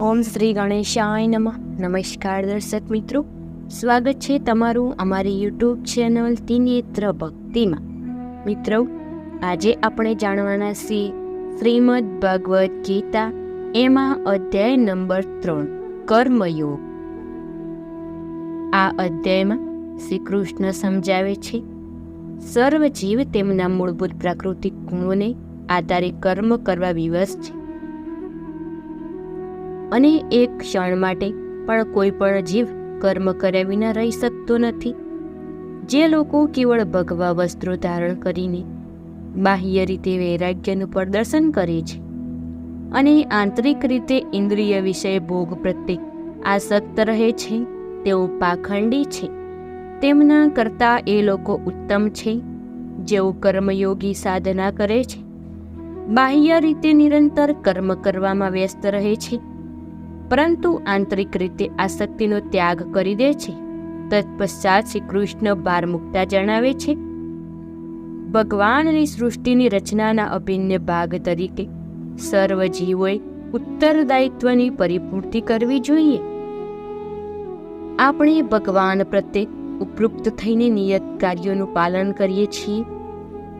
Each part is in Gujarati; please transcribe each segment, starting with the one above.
ઓમ શ્રી ગણેશાય નમઃ. નમસ્કાર દર્શક મિત્રો. સ્વાગત છે તમારું અમારી યુટ્યુબ ચેનલ તિનેત્ર ભક્તિમાં. મિત્રો, આજે આપણે જાણવાના છીએ શ્રીમદ ભગવદ્ ગીતા, એમાં અધ્યાય નંબર ત્રણ, કર્મયોગ. આ અધ્યાયમાં શ્રી કૃષ્ણ સમજાવે છે સર્વ જીવ તેમના મૂળભૂત પ્રાકૃતિક ગુણોને આધારે કર્મ કરવા વિવશ છે. અને એક ક્ષણ માટે પણ કોઈ પણ જીવ કર્મ કર્યા વિના રહી શકતો નથી. જે લોકો કેવળ ભગવા વસ્ત્રો ધારણ કરીને બાહ્ય રીતે વૈરાગ્યનું પ્રદર્શન કરે છે અને આંતરિક રીતે ઇન્દ્રિય વિષય ભોગ પ્રત્યે આસક્ત રહે છે, તેઓ પાખંડી છે. તેમના કરતાં એ લોકો ઉત્તમ છે, જેઓ કર્મયોગી સાધના કરે છે. બાહ્ય રીતે નિરંતર કર્મ કરવામાં વ્યસ્ત રહે છે પરંતુ આંતરિક રીતે આસક્તિનો ત્યાગ કરી દે છે. તત્પશ્ચાત શ્રી કૃષ્ણ બાર મુક્તા જણાવે છે, ભગવાનની સૃષ્ટિની રચનાના અભિન્ન ભાગ તરીકે સર્વ જીવોએ ઉત્તરદાયિત્વની પરિપૂર્તિ કરવી જોઈએ. આપણે ભગવાન પ્રત્યે ઉપરુક્ત થઈને નિયત કાર્યોનું પાલન કરીએ છીએ,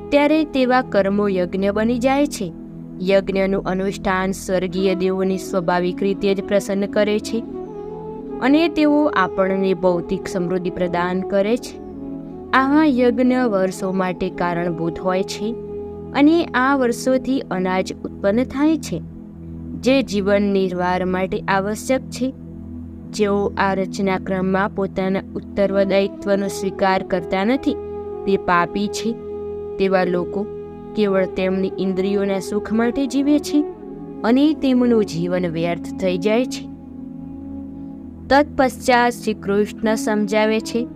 ત્યારે તેવા કર્મો યજ્ઞ બની જાય છે. યજ્ઞનું અનુષ્ઠાન સ્વર્ગીય દેવોની સ્વાભાવિક રીતે જ પ્રસન્ન કરે છે અને તેઓ આપણને ભૌતિક સમૃદ્ધિ પ્રદાન કરે છે. આવા યજ્ઞ વર્ષો માટે કારણભૂત હોય છે અને આ વર્ષોથી અનાજ ઉત્પન્ન થાય છે, જે જીવન નિર્વાહ માટે આવશ્યક છે. જેઓ આ રચનાક્રમમાં પોતાના ઉત્તરદાયિત્વનો સ્વીકાર કરતા નથી, તે પાપી છે. તેવા લોકો કેવળ તેમની ઇન્દ્રિયોના સુખ માટે જીવે છે અને તેમનું જીવન વ્યર્થ થઈ જાય છે. તત્પશ્ચાત શ્રી કૃષ્ણ સમજાવે છે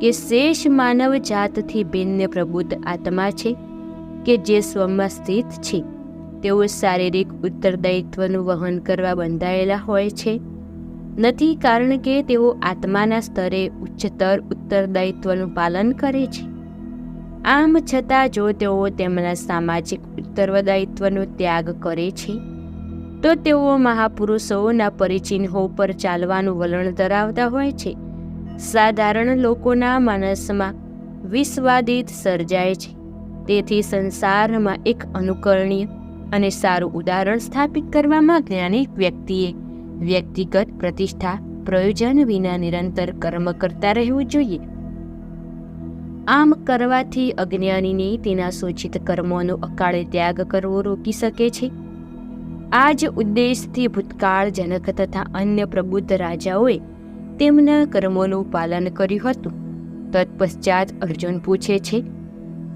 કે શેષ માનવ જાતથી ભિન્ન પ્રબુદ્ધ આત્મા છે કે જે સ્વમાં સ્થિત છે. તેઓ શારીરિક ઉત્તરદાયિત્વનું વહન કરવા બંધાયેલા હોય છે. નથી કારણ કે તેઓ આત્માના સ્તરે ઉચ્ચતર ઉત્તરદાયિત્વનું પાલન કરે છે. આમ છતાં જો તેઓ તેમના સામાજિક ઉત્તરદાયિત્વનો ત્યાગ કરે છે, તો તેઓ મહાપુરુષોના પરિચિહ્નો પર ચાલવાનું વલણ ધરાવતા હોય છે. સાધારણ લોકોના માનસમાં વિસ્વાદિત સર્જાય છે. તેથી સંસારમાં એક અનુકરણીય અને સારું ઉદાહરણ સ્થાપિત કરવામાં જ્ઞાની વ્યક્તિએ વ્યક્તિગત પ્રતિષ્ઠા, પ્રયોજન વિના નિરંતર કર્મ કરતા રહેવું જોઈએ. આમ કરવાથી અજ્ઞાનીને તેના સૂચિત કર્મોનો અકાળે ત્યાગ કરવો રોકી શકે છે. આ જ ઉદ્દેશથી ભૂતકાળ જનક તથા અન્ય પ્રબુદ્ધ રાજાઓએ તેમના કર્મોનું પાલન કર્યું હતું. તત્પશ્ચાત અર્જુન પૂછે છે,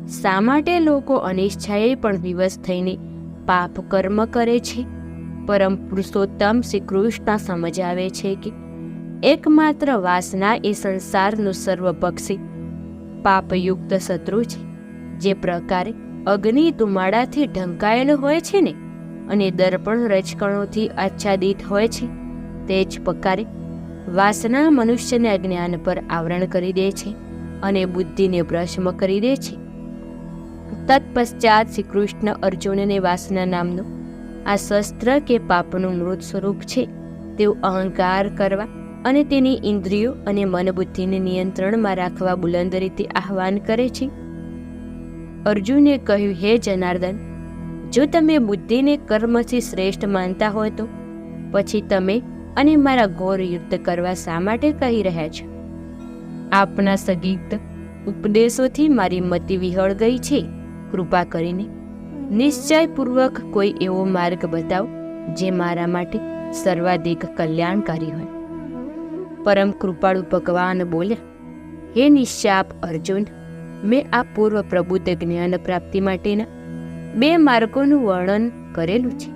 શા માટે લોકો અનિચ્છાએ પણ વિવશ થઈને પાપ કર્મ કરે છે? પરમ પુરુષોત્તમ શ્રી કૃષ્ણ સમજાવે છે કે એકમાત્ર વાસના એ સંસારનું સર્વપક્ષી પાપયુક્ત શત્રુ છે. જે પ્રકારે અગ્નિ ધુમાડાથી ઢંકાયેલો હોય છે ને, અને દર્પણ રજકણોથી આચ્છાદિત હોય છે, તે જ પ્રકારે વાસના મનુષ્યને અજ્ઞાન પર આવરણ કરી દે છે અને બુદ્ધિને ભ્રષ્મ કરી દે છે. તત્પશ્ચાત શ્રી કૃષ્ણ અર્જુનને વાસના નામનું આ શસ્ત્ર કે પાપનું મૃત સ્વરૂપ છે તેવું અહંકાર કરવા અને તેની ઇન્દ્રિયો અને મનબુદ્ધિને નિયંત્રણમાં રાખવા બુલંદ રીતે આહવાન કરે છે. અર્જુને કહ્યું, હે જનાર્દન, જો તમે બુદ્ધિને કર્મથી શ્રેષ્ઠ માનતા હોય તો પછી તમે અને મારા ઘોર યુદ્ધ કરવા શા માટે કહી રહ્યા છો? આપના સગીત ઉપદેશોથી મારી મતિ વિહળ ગઈ છે. કૃપા કરીને નિશ્ચયપૂર્વક કોઈ એવો માર્ગ બતાવો જે મારા માટે સર્વાધિક કલ્યાણકારી હોય. પરમ કૃપાળુ ભગવાન બોલ્યા, હે નિશ્ચાપ અર્જુન, મેં આ પૂર્વ પ્રબુદ્ધ જ્ઞાન પ્રાપ્તિ માટેના બે માર્ગોનું વર્ણન કરેલું છે.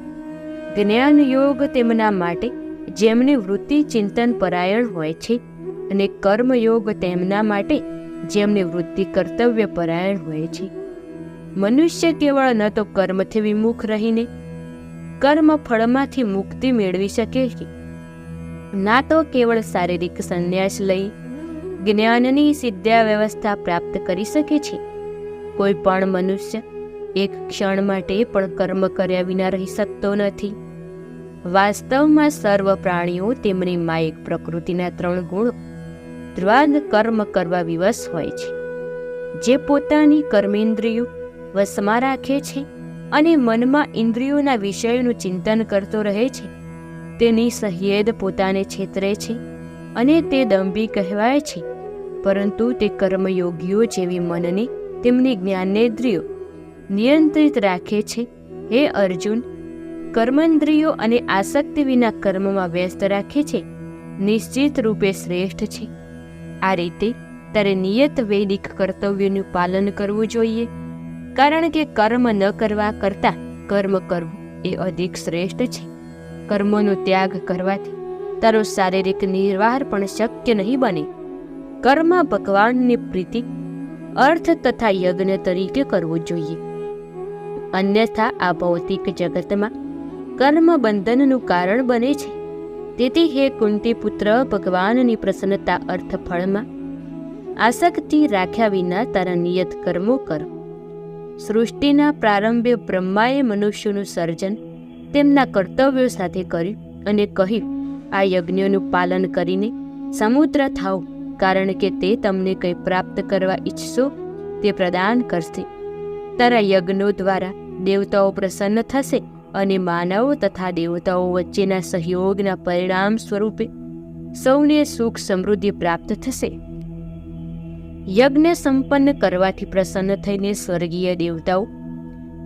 જ્ઞાન યોગ તેમના માટે જેમની વૃત્તિ ચિંતન પરાયણ હોય છે અને કર્મયોગ તેમના માટે જેમની વૃત્તિ કર્તવ્ય પરાયણ હોય છે. મનુષ્ય કેવળ ન તો કર્મથી વિમુખ રહીને કર્મ ફળમાંથી મુક્તિ મેળવી શકે છે. ના તો કેવળ શારીરિક સંન્યાસ લઈ જ્ઞાનની સિદ્ધ્યા વ્યવસ્થા પ્રાપ્ત કરી શકે છે. કોઈ પણ મનુષ્ય એક ક્ષણ માટે પણ કર્મ કર્યા વિના રહી શકતો નથી. વાસ્તવમાં સર્વ પ્રાણીઓ તેમની માયિક પ્રકૃતિના ત્રણ ગુણો, દ્વાદ કર્મ કરવા વિવશ હોય છે. જે પોતાની કર્મેન્દ્રિયો વશમાં રાખે છે અને મનમાં ઇન્દ્રિયોના વિષયોનું ચિંતન કરતો રહે છે. તેની સહ્યેદ પોતાને છેતરે છે અને તે દંભી કહેવાય છે. પરંતુ તે કર્મયોગીઓ જેવી મનને તેમની જ્ઞાનેન્દ્રિયો નિયંત્રિત રાખે છે. હે અર્જુન, કર્મેન્દ્રિયો અને આસક્તિ વિના કર્મમાં વ્યસ્ત રાખે છે. નિશ્ચિત રૂપે શ્રેષ્ઠ છે. આ રીતે તારે નિયત વૈદિક કર્તવ્યનું પાલન કરવું જોઈએ. કારણ કે કર્મ ન કરવા કરતાં કર્મ કરવું એ અધિક શ્રેષ્ઠ છે. કર્મનો ત્યાગ કરવાથી તારો શારીરિક નિર્વાહ પણ શક્ય નહીં બને. કર્મ ભગવાનની પ્રીતિ અર્થ તથા યજ્ઞ તરીકે કરવું જોઈએ. અન્યથા આ ભૌતિક જગતમાં કર્મ બંધનનું કારણ બને છે. તેથી હે કુંતી પુત્ર ભગવાનની પ્રસન્નતા અર્થ ફળમાં આસક્તિ રાખ્યા વિના તારા નિયત કર્મો કર. સૃષ્ટિના પ્રારંભે બ્રહ્માએ મનુષ્યનું સર્જન તેમના કર્તવ્યો સાથે કર્યું અને કહ્યું, આ યજ્ઞોનું પાલન કરીને સમુદ્ર થાવ કારણ કે તે તમને કંઈ પ્રાપ્ત કરવા ઈચ્છશો, તે પ્રદાન કરશે. તારા યજ્ઞો દ્વારા દેવતાઓ પ્રસન્ન થશે અને માનવો તથા દેવતાઓ વચ્ચેના સહયોગના પરિણામ સ્વરૂપે સૌને સુખ સમૃદ્ધિ પ્રાપ્ત થશે. યજ્ઞ સંપન્ન કરવાથી પ્રસન્ન થઈને સ્વર્ગીય દેવતાઓ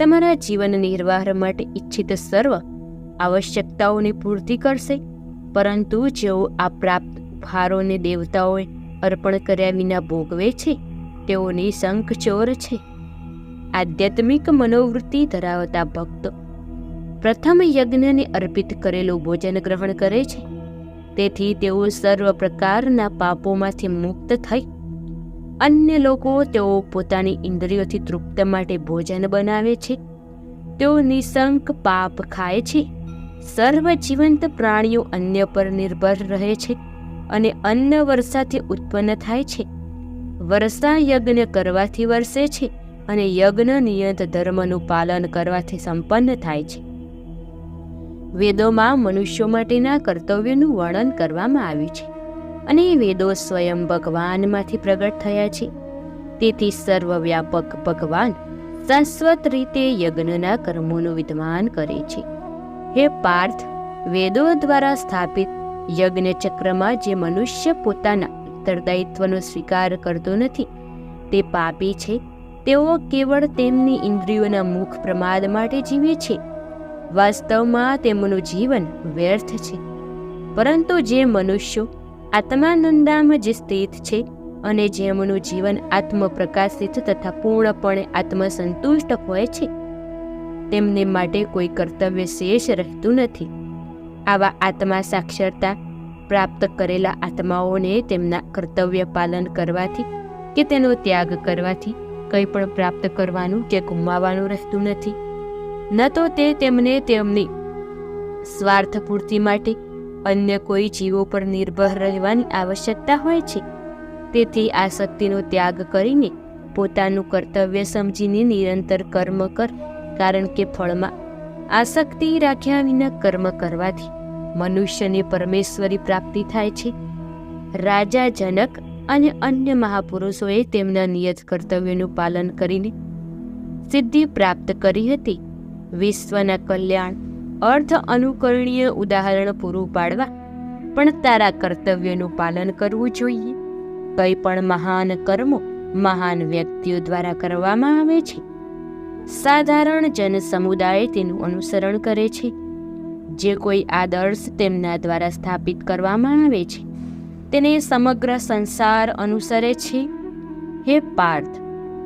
તમારા જીવન નિર્વાહ માટે ઈચ્છિત સર્વ આવશ્યકતાઓની પૂર્તિ કરશે. પરંતુ જેઓ આ પ્રાપ્ત ભારોને દેવતાઓએ અર્પણ કર્યા વિના ભોગવે છે, તેઓની શંખચોર છે. આધ્યાત્મિક મનોવૃત્તિ ધરાવતા ભક્તો પ્રથમ યજ્ઞને અર્પિત કરેલું ભોજન ગ્રહણ કરે છે. તેથી તેઓ સર્વ પ્રકારના પાપોમાંથી મુક્ત થઈ અન્ય લોકો તેઓ પોતાની ઇન્દ્રિયોથી તૃપ્ત માટે ભોજન બનાવે છે. તેઓ નિસંક પાપ ખાય છે. સર્વ જીવંત પ્રાણીઓ અન્ય પર નિર્ભર રહે છે અને અન્ન વર્ષાથી ઉત્પન્ન થાય છે. વર્ષા યજ્ઞ કરવાથી વરસે છે અને યજ્ઞ નિયત ધર્મનું પાલન કરવાથી સંપન્ન થાય છે. વેદોમાં મનુષ્યો માટેના કર્તવ્યનું વર્ણન કરવામાં આવ્યું છે. અને વેદો સ્વયં ભગવાનમાંથી પ્રગટ થયા છે. તેથી સર્વવ્યાપક ભગવાન શાશ્વત રીતે યજ્ઞના કર્મોનું વિદ્વાન કરે છે. હે પાર્થ, વેદો દ્વારા સ્થાપિત યજ્ઞ ચક્રમાં જે મનુષ્ય પોતાના ઉત્તરદાયિત્વનો સ્વીકાર કરતો નથી, તે પાપી છે. તેઓ કેવળ તેમની ઇન્દ્રિયોના મુખ પ્રમાદ માટે જીવે છે. વાસ્તવમાં તેમનું જીવન વ્યર્થ છે. પરંતુ જે મનુષ્યો આત્માનંદામાં જે સ્થિત છે અને જેમનું જીવન આત્મપ્રકાશિત તથા પૂર્ણપણે આત્મસંતુષ્ટ હોય છે, તેમને માટે કોઈ કર્તવ્ય શેષ રહેતું નથી. આવા આત્મા સાક્ષરતા પ્રાપ્ત કરેલા આત્માઓને તેમના કર્તવ્ય પાલન કરવાથી કે તેનો ત્યાગ કરવાથી કંઈ પણ પ્રાપ્ત કરવાનું કે ગુમાવવાનું રહેતું નથી. ન તો તે તેમને તેમની સ્વાર્થ પૂર્તિ માટે અન્ય કોઈ જીવો પર નિર્ભર રહેવાની આવશ્યકતા હોય છે. તેથી આ શક્તિનો ત્યાગ કરીને પોતાનું કર્તવ્ય સમજીને નિરંતર કર્મ કર, કારણ કે ફળમાં આસક્તિ રાખ્યા વિના કર્મ કરવાથી મનુષ્યને પરમેશ્વરી પ્રાપ્તિ થાય છે. રાજા, જનક અને અન્ય મહાપુરુષોએ તેમના નિયત કર્તવ્યનું પાલન કરીને સિદ્ધિ પ્રાપ્ત કરી હતી. વિશ્વના કલ્યાણ અર્થ અનુકરણીય ઉદાહરણ પૂરું પાડવા. પણ તારા કર્તવ્યનું પાલન કરવું જોઈએ. કંઈ પણ મહાન કર્મો મહાન વ્યક્તિઓ દ્વારા કરવામાં આવે છે. સાધારણ જન સમુદાય તેનું અનુસરણ કરે છે. જે કોઈ આદર્શ તેમના દ્વારા સ્થાપિત કરવામાં આવે છે, તેને સમગ્ર સંસાર અનુસરે છે. હે પાર્થ,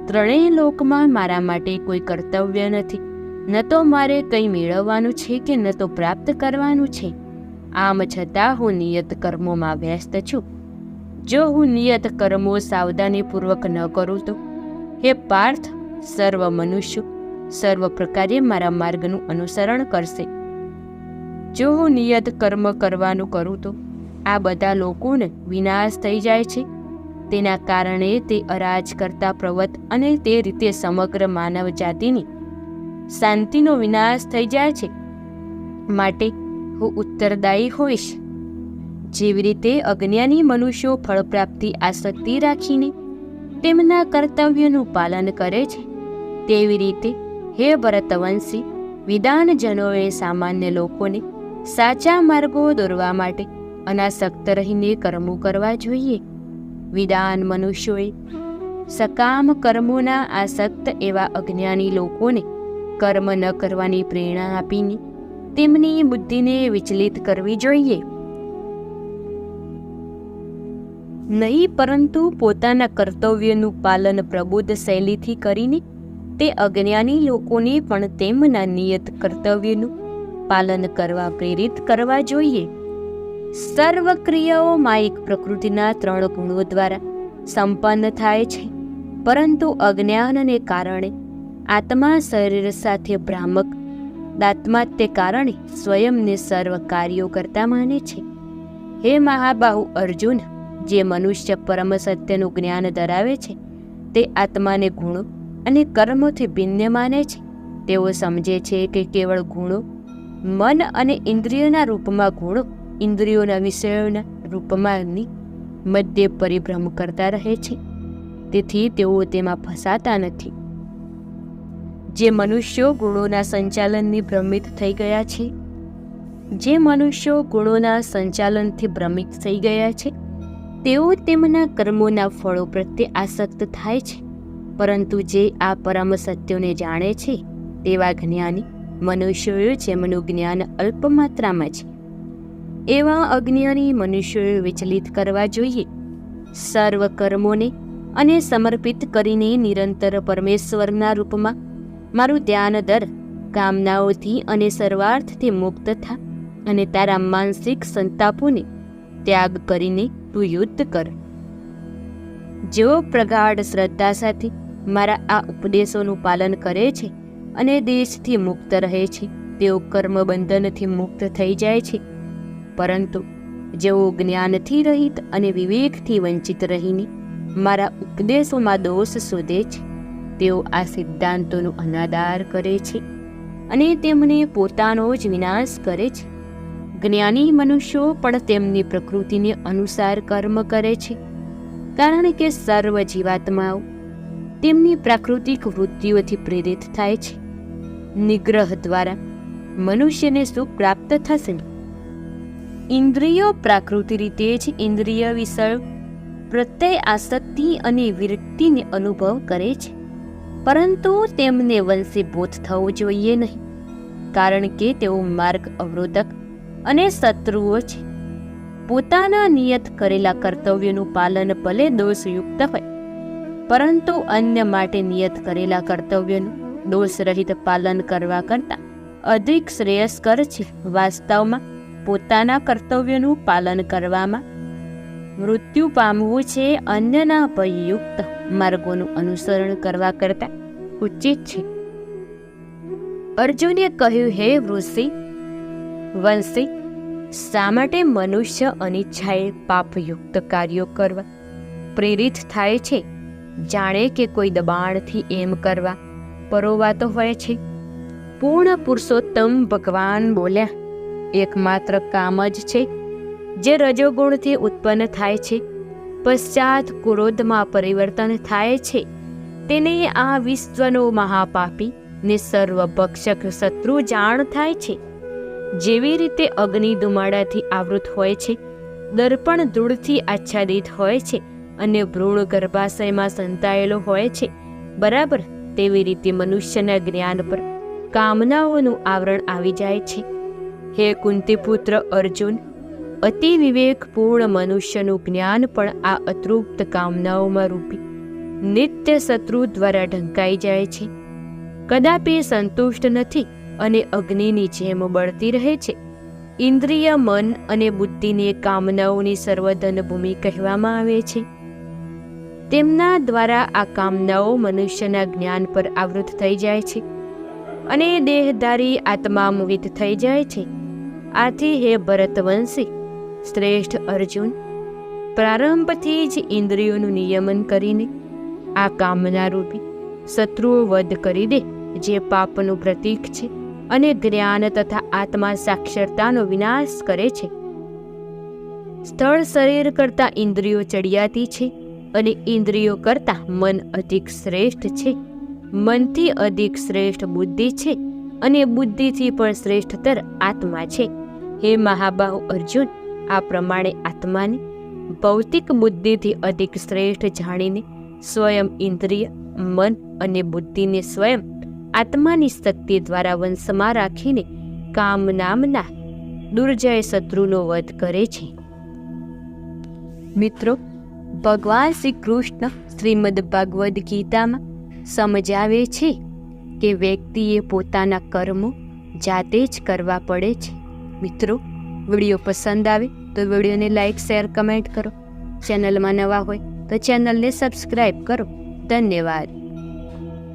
ત્રણેય લોકમાં મારા માટે કોઈ કર્તવ્ય નથી. ન તો મારે કંઈ મેળવવાનું છે કે ન તો પ્રાપ્ત કરવાનું છે? આમ છતાં હું નિયત કર્મોમાં વ્યસ્ત છું. જો હું નિયત કર્મો સાવધાનીપૂર્વક ન કરું તો? હે પાર્થ, સર્વ મનુષ્ય સર્વ પ્રકારે મારા માર્ગનું અનુસરણ કરશે. જો હું નિયત કર્મ કરવાનું કરું તો? આ બધા લોકોને વિનાશ થઈ જાય છે. તેના કારણે તે અરાજ કરતા પ્રવત અને તે રીતે સમગ્ર માનવ જાતિની શાંતિનો વિનાશ થઈ જાય છે. માટે હું ઉત્તરદાયી હોઈશ. જેવી રીતે અજ્ઞાની મનુષ્યો ફળ પ્રાપ્તિ આસક્તિ રાખીને તેમના કર્તવ્યનું પાલન કરે છે, તેવી રીતે હે ભરતવંશી, વિધાનજનોએ સામાન્ય લોકોને સાચા માર્ગો દોરવા માટે અનાસક્ત રહીને કર્મો કરવા જોઈએ. વિદાન મનુષ્યોએ સકામ કર્મોના આસક્ત એવા અજ્ઞાની લોકોને કર્મ ન કરવાની પ્રેરણા આપીને તેમની બુદ્ધિને વિચલિત કરવી જોઈએ. નહીં, પરંતુ પોતાના કર્તવ્યનું પાલન પ્રબુદ્ધ શૈલીથી કરીને તે અજ્ઞાની લોકોને પણ તેમના નિયત કર્તવ્યનું પાલન કરવા પ્રેરિત કરવા જોઈએ. સર્વ ક્રિયાઓ માયિક પ્રકૃતિના ત્રણ ગુણો દ્વારા સંપન્ન થાય છે, પરંતુ અજ્ઞાનને કારણે આત્મા શરીર સાથે ભ્રામક. દાત્માત્ય કારણે સ્વયંને સર્વ કાર્યો કરતા માને છે. હે મહાબાહુ અર્જુન, જે મનુષ્ય પરમ સત્યનું જ્ઞાન ધરાવે છે, તે આત્માને ગુણો અને કર્મોથી ભિન્ન માને છે. તેઓ સમજે છે કે કેવળ ગુણો, મન અને ઇન્દ્રિયોના રૂપમાં ગુણો, ઇન્દ્રિયોના વિષયોના રૂપમાંની મધ્ય પરિભ્રમ કરતા રહે છે. તેથી તેઓ તેમાં ફસાતા નથી. જે મનુષ્યો ગુણોના સંચાલનની ભ્રમિત થઈ ગયા છે. જે મનુષ્યો ગુણોના સંચાલનથી ભ્રમિત થઈ ગયા છે, તેઓ તેમના કર્મોના ફળો પ્રત્યે આસક્ત થાય છે. પરંતુ જે આ પરમ સત્યોને જાણે છે, તેવા જ્ઞાની મનુષ્યોએ જેમનું જ્ઞાન અલ્પ માત્રામાં છે. એવા અજ્ઞાની મનુષ્યોએ વિચલિત કરવા જોઈએ. સર્વ કર્મોને અને સમર્પિત કરીને નિરંતર પરમેશ્વરના રૂપમાં મારું ધ્યાન દર કામનાઓથી અને સર્વાર્થથી મુક્ત થા અને તારા માનસિક સંતાપોને ત્યાગ કરીને તું યુદ્ધ કર. જેઓ પ્રગાઢ શ્રદ્ધા સાથે મારા આ ઉપદેશોનું પાલન કરે છે અને દેશથી મુક્ત રહે છે, તેઓ કર્મબંધનથી મુક્ત થઈ જાય છે. પરંતુ જેઓ જ્ઞાનથી રહિત અને વિવેકથી વંચિત રહીને મારા ઉપદેશોમાં દોષ શોધે છે તેઓ આ સિદ્ધાંતોનો અનાદાર કરે છે અને તેમને પોતાનો જ વિનાશ કરે છે. જ્ઞાની મનુષ્યો પણ તેમની પ્રકૃતિને અનુસાર કર્મ કરે છે. કારણ કે સર્વ જીવાત્માઓ તેમની પ્રાકૃતિક વૃત્તિઓથી પ્રેરિત થાય છે. નિગ્રહ દ્વારા મનુષ્યને સુખ પ્રાપ્ત થશે. ઇન્દ્રિયો પ્રાકૃતિ રીતે જ ઇન્દ્રિય વિષય પ્રત્યે આસક્તિ અને વિરક્તિને અનુભવ કરે છે. પરંતુ તેમને વંશીભૂત થવું જોઈએ નહીં, કારણ કે તેઓ માર્ગ અવરોધક અને શત્રુઓ છે. પોતાના નિયત કરેલા કર્તવ્યનું પાલન ભલે દોષયુક્ત હોય, પરંતુ અન્ય માટે નિયત કરેલા કર્તવ્યનું દોષરહિત પાલન કરવા કરતાં અધિક શ્રેયસ્કર છે. વાસ્તવમાં, પોતાના કર્તવ્યનું પાલન કરવામાં મૃત્યુ પામવું છે અન્યના ભયયુક્ત માર્ગોનું અનુસરણ કરવા કરતાં ઉચિત છે. અર્જુને કહ્યું, હે ઋષિ, વંશી, શા માટે મનુષ્ય અનિચ્છાએ પાપયુક્ત કાર્યો કરવા પ્રેરિત થાય છે? જાણે કે કોઈ દબાણથી એમ કરવા પરોવાતો હોય છે. પૂર્ણ પુરુષોત્તમ ભગવાન બોલ્યા, એકમાત્ર કામ જ છે, જે રજોગુણથી ઉત્પન્ન થાય છે. પશ્ચાત ક્રોધમાં પરિવર્તન થાય છે. તેને આ વિશ્વનો મહાપાપી ને સર્વભક્ષક શત્રુ જાણ થાય છે. જેવી રીતે અગ્નિ ધુમાડાથી આવૃત હોય છે, દર્પણ ધૂળથી આચ્છાદિત હોય છે અને ભ્રૂણ ગર્ભાશયમાં સંતાયેલો હોય છે. બરાબર તેવી રીતે મનુષ્યના જ્ઞાન પર કામનાઓનું આવરણ આવી જાય છે. હે કુંતીપુત્ર અર્જુન અતિ વિવેકપૂર્ણ મનુષ્યનું જ્ઞાન પણ આ અતૃપ્ત કામનાઓમાં રૂપી. નિત્ય શત્રુ દ્વારા ઢંકાઈ જાય છે. કદાપી સંતુષ્ટ નથી અને અગ્નિની જેમ બળતી રહે છે. ઇન્દ્રિય, મન અને બુદ્ધિને કામનાઓની સર્વધન ભૂમિ કહેવામાં આવે છે. તેમના દ્વારા આ કામનાઓ મનુષ્યના જ્ઞાન પર આવૃત થઈ જાય છે અને દેહધારી આત્મા મોહિત થઈ જાય છે. આથી હે ભરતવંશી શ્રેષ્ઠ અર્જુન, પ્રારંભથી જ ઇન્દ્રિયોનું નિયમન કરીને આ કામના રૂપી શત્રુઓ વધ કરી દે, જે પાપનું પ્રતીક છે અને જ્ઞાન તથા આત્મા સાક્ષરતાનો વિનાશ કરે છે. સ્થળ શરીર કરતાં ઇન્દ્રિયો ચડિયાતી છે અને ઇન્દ્રિયો કરતાં મન અધિક શ્રેષ્ઠ છે. મનથી અધિક શ્રેષ્ઠ બુદ્ધિ છે અને બુદ્ધિથી પણ શ્રેષ્ઠતર આત્મા છે. હે મહાબાહુ અર્જુન આ પ્રમાણે આત્માને ભૌતિક બુદ્ધિથી અધિક શ્રેષ્ઠ જાણીને સ્વયં ઇન્દ્રિય, મન અને બુદ્ધિને સ્વયં આત્માની શક્તિ દ્વારા વંશમાં રાખીને કામ નામના દુર્જય શત્રુનો વધ કરે છે. મિત્રો, ભગવાન શ્રી કૃષ્ણ શ્રીમદ ભગવદ્ ગીતામાં સમજાવે છે કે વ્યક્તિએ પોતાના કર્મો જાતે જ કરવા પડે છે. મિત્રો, વીડિયો પસંદ આવે તો વિડીયોને લાઈક શેર કમેન્ટ કરો. ચેનલમાં નવા હોય તો ચેનલને સબસ્ક્રાઈબ કરો. ધન્યવાદ.